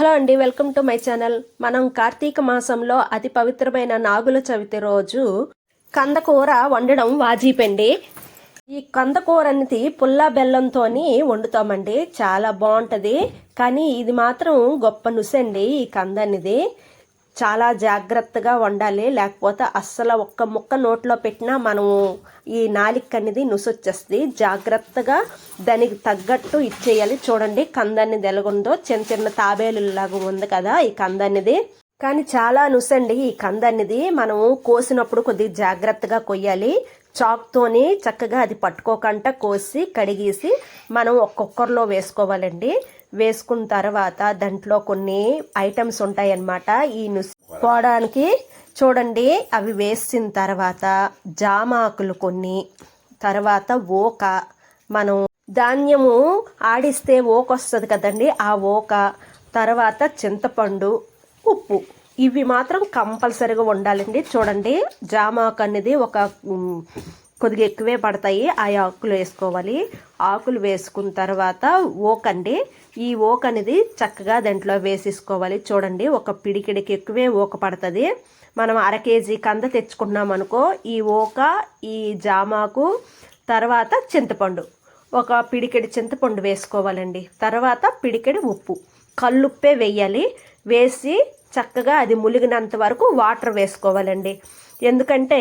Hello అండి welcome to my channel. మనం కార్తీక మాసంలో అతి పవిత్రమైన నాగుల చవితి రోజు కందకూర వండడం వాజీపండి. ఈ కందకూర అనేది పుల్ల బెల్లంతో వండుతామండి. చాలా బాగుంటుంది. కానీ ఇది మాత్రం గొప్ప నుసండి ఈ కంద అనేది చాలా జాగ్రత్తగా వండాలి. లేకపోతే అస్సలు ఒక్క ముక్క నోట్లో పెట్టినా మనం ఈ నాలిక అనేది నుసొచ్చేస్తుంది. జాగ్రత్తగా దానికి తగ్గట్టు ఇచ్చేయాలి. చూడండి కంద అనేది ఎలాగుందో. చిన్న చిన్న తాబేలు లాగా ఉంది కదా ఈ కంద అనేది కానీ చాలా నుసండి ఈ కంద అనేది మనం కోసినప్పుడు కొద్దిగా జాగ్రత్తగా కొయ్యాలి. చాక్తోని చక్కగా అది పట్టుకోకుండా కోసి కడిగేసి మనం ఒక్కొక్కరిలో వేసుకోవాలండి. వేసుకున్న తర్వాత దాంట్లో కొన్ని ఐటమ్స్ ఉంటాయి అన్నమాట ఈ నుస్ పోవడానికి చూడండి అవి వేసిన తర్వాత జామాకులు కొన్ని తర్వాత ఓక. మనం ధాన్యము ఆడిస్తే ఓక వస్తుంది కదండి ఆ ఓక. తర్వాత చింతపండు ఉప్పు. ఇవి మాత్రం కంపల్సరీగా ఉండాలండి. చూడండి జామాకు అనేది ఒక కొద్దిగా ఎక్కువే పడతాయి. ఆ ఆకులు వేసుకోవాలి. ఆకులు వేసుకున్న తర్వాత ఓకండి ఈ ఓక్ అనేది చక్కగా దాంట్లో వేసేసుకోవాలి. చూడండి ఒక పిడికిడికి ఎక్కువే ఓక పడుతుంది. మనం అర కేజీ కంద తెచ్చుకున్నాం అనుకో ఈ ఓక ఈ జామాకు తర్వాత చింతపండు. ఒక పిడికెడి చింతపండు వేసుకోవాలండి. తర్వాత పిడికెడి ఉప్పు. కల్లుప్పే వేయాలి. వేసి చక్కగా అది ములిగినంత వరకు వాటర్ వేసుకోవాలండి. ఎందుకంటే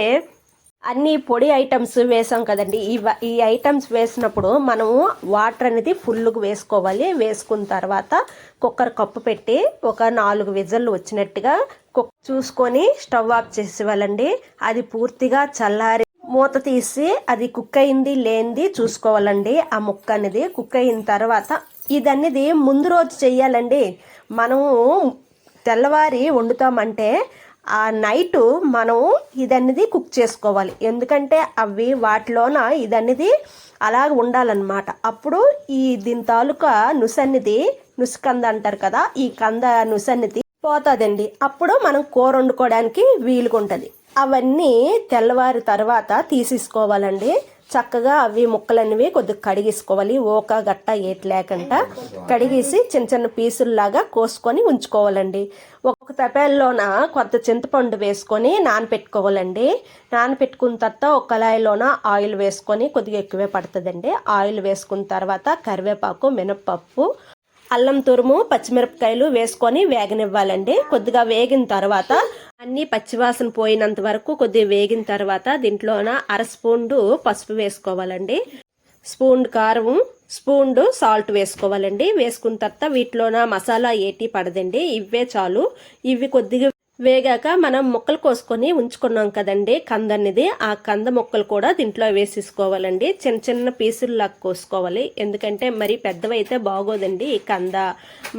అన్ని పొడి ఐటమ్స్ వేసాం కదండి. ఈ ఈ ఐటమ్స్ వేసినప్పుడు మనము వాటర్ అనేది ఫుల్గా వేసుకోవాలి. వేసుకున్న తర్వాత కుక్కర్ కప్పు పెట్టి ఒక నాలుగు విజల్లు వచ్చినట్టుగా కుక్ చూసుకొని స్టవ్ ఆఫ్ చేసేవాళ్ళండి. అది పూర్తిగా చల్లారి మూత తీసి అది కుక్ అయింది లేనిది చూసుకోవాలండి. ఆ ముక్క అనేది కుక్ అయిన తర్వాత ఇదనేది ముందు రోజు చెయ్యాలండి మనము తెల్లవారి వండుతామంటే ఆ నైట్ మనం ఇదన్నది కుక్ చేసుకోవాలి. ఎందుకంటే అవి వాటిలోన ఇదన్నది అలాగ ఉండాలన్నమాట. అప్పుడు ఈ దీని తాలూకా నుసన్నిది నుసుకంద అంటారు కదా ఈ కంద నుసన్నిది పోతుందండి. అప్పుడు మనం కూర వండుకోవడానికి వీలుగా ఉంటుంది అవన్నీ తెల్లవారి తర్వాత తీసేసుకోవాలండి. చక్కగా అవి ముక్కలన్నవి కొద్దిగా కడిగేసుకోవాలి. ఓక గట్ట ఏటి లేకుండా కడిగేసి చిన్న చిన్న పీసుల్లాగా కోసుకొని ఉంచుకోవాలండి. ఒక తపేల్లోన కొంత చింతపండు వేసుకొని నానపెట్టుకోవాలండి. నానపెట్టుకున్న తర్వాత ఒక కళాయిలోన ఆయిల్ వేసుకొని కొద్దిగా ఎక్కువే పడుతుందండి. ఆయిల్ వేసుకున్న తర్వాత కరివేపాకు మినప్పప్పు అల్లం తురుము పచ్చిమిరపకాయలు వేసుకొని వేగనివ్వాలండి. కొద్దిగా వేగిన తర్వాత అన్ని పచ్చివాసన పోయినంత వరకు కొద్దిగా వేగిన తర్వాత దీంట్లోన అర స్పూన్ పసుపు వేసుకోవాలండి. స్పూన్ కారం స్పూన్ సాల్ట్ వేసుకోవాలండి. వేసుకున్న తర్వాత వీటిలోన మసాలా ఏటి పడదండి. ఇవే చాలు. ఇవి కొద్దిగా వేగాక మనం ముక్కలు కోసుకొని ఉంచుకున్నాం కదండి. కంద అనేది ఆ కంద ముక్కలు కూడా దీంట్లో వేసేసుకోవాలండి. చిన్న చిన్న పీసుల్లాగా కోసుకోవాలి. ఎందుకంటే మరి పెద్దవైతే బాగోదండి ఈ కంద.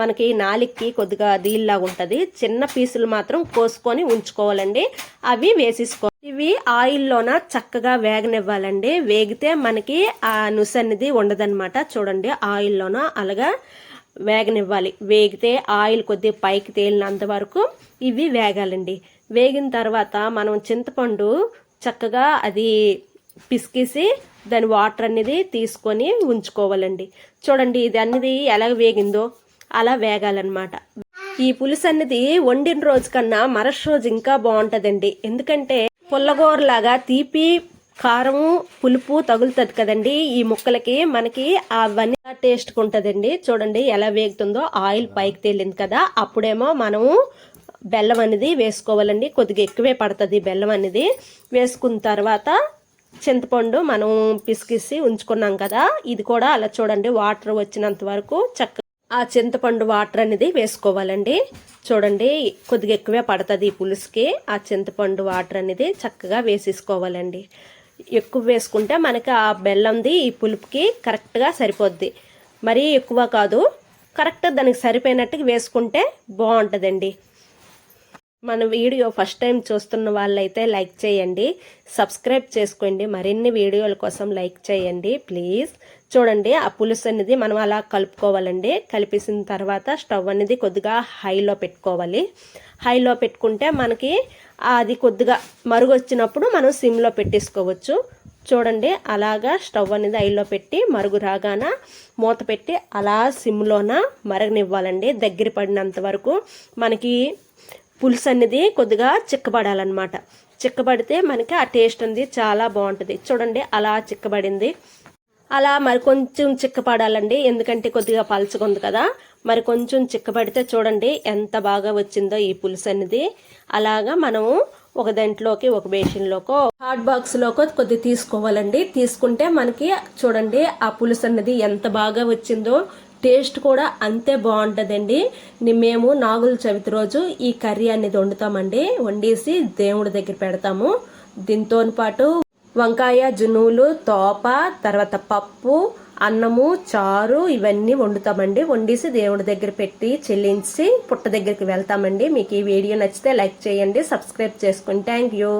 మనకి నాలిక్కి కొద్దిగా దీల్లాగా ఉంటుంది. చిన్న పీసులు మాత్రం కోసుకొని ఉంచుకోవాలండి. అవి వేసేసుకో ఇవి ఆయిల్లోన చక్కగా వేగనివ్వాలండి. వేగితే మనకి ఆ నుస అనేది ఉండదన్నమాట. చూడండి ఆయిల్లోన. అలాగా వేగనివ్వాలి. వేగితే ఆయిల్ కొద్దిగా పైకి తేలినంత వరకు ఇవి వేగాలండి. వేగిన తర్వాత మనం చింతపండు చక్కగా అది పిసికేసి దాని వాటర్ అనేది తీసుకొని ఉంచుకోవాలండి. చూడండి ఇది అనేది ఎలా వేగిందో అలా వేగాలన్నమాట. ఈ పులుసు అనేది వండిన రోజు కన్నా మరస్ రోజు ఇంకా బాగుంటుందండి. ఎందుకంటే పుల్లగోరలాగా తీపి కారం పులుపు తగులుతుంది కదండి. ఈ ముక్కలకి మనకి అవన్నీ టేస్ట్ ఉంటుందండి చూడండి ఎలా వేగుతుందో ఆయిల్ పైకి తేలింది కదా. అప్పుడేమో మనము బెల్లం అనేది వేసుకోవాలండి. కొద్దిగా ఎక్కువే పడుతుంది బెల్లం అనేది. వేసుకున్న తర్వాత చింతపండు మనం పిసికిసి ఉంచుకున్నాం కదా. ఇది కూడా అలా చూడండి వాటర్ వచ్చినంత వరకు చక్క ఆ చింతపండు వాటర్ అనేది వేసుకోవాలండి. చూడండి కొద్దిగా ఎక్కువే పడుతుంది ఈ పులుసుకి. ఆ చింతపండు వాటర్ అనేది చక్కగా వేసేసుకోవాలండి. ఎక్కువ వేసుకుంటే మనకి ఆ బెల్లంది ఈ పులుపుకి కరెక్ట్గా సరిపోద్ది. మరీ ఎక్కువ కాదు కరెక్ట్ దానికి సరిపోయినట్టుగా వేసుకుంటే బాగుంటుందండి. మన వీడియో ఫస్ట్ టైం చూస్తున్న వాళ్ళైతే లైక్ చేయండి సబ్స్క్రైబ్ చేసుకోండి మరిన్ని వీడియోల కోసం లైక్ చేయండి ప్లీజ్. చూడండి ఆ పులుసు అనేది మనం అలా కలుపుకోవాలండి. కలిపేసిన తర్వాత స్టవ్ అనేది కొద్దిగా హైలో పెట్టుకోవాలి. హైలో పెట్టుకుంటే మనకి అది కొద్దిగా మరుగు వచ్చినప్పుడు మనం సిమ్లో పెట్టేసుకోవచ్చు. చూడండి అలాగా స్టవ్ అనేది ఐలో పెట్టి మరుగు రాగాన మూత పెట్టి అలా సిమ్లోన మరగనివ్వాలండి. దగ్గర పడినంత వరకు మనకి పులుసు అనేది కొద్దిగా చిక్కబడాలన్నమాట. చిక్కబడితే మనకి ఆ టేస్ట్ అనేది చాలా బాగుంటుంది. చూడండి అలా చిక్కబడింది. అలా మరి కొంచెం చిక్కపడాలండి. ఎందుకంటే కొద్దిగా పలుచుకుంది కదా. మరి కొంచెం చిక్కబడితే చూడండి ఎంత బాగా వచ్చిందో ఈ పులుసు అనేది అలాగా మనము ఒక దాంట్లోకి ఒక బేషన్లోకో హాట్ బాక్స్లోకో కొద్ది తీసుకోవాలండి. తీసుకుంటే మనకి చూడండి ఆ పులుసు అన్నది ఎంత బాగా వచ్చిందో టేస్ట్ కూడా అంతే బాగుంటుందండి. మేము నాగుల చవితి రోజు ఈ కర్రీ అనేది వండుతామండి. వండేసి దేవుడి దగ్గర పెడతాము. దీంతో పాటు వంకాయ జునువులు తోప తర్వాత పప్పు అన్నము చారు ఇవన్నీ వండుతామండి. వండేసి దేవుడి దగ్గర పెట్టి చెల్లించి పుట్ట దగ్గరికి వెళ్తామండి. మీకు ఈ వీడియో నచ్చితే లైక్ చేయండి. సబ్స్క్రైబ్ చేసుకోండి థ్యాంక్ యూ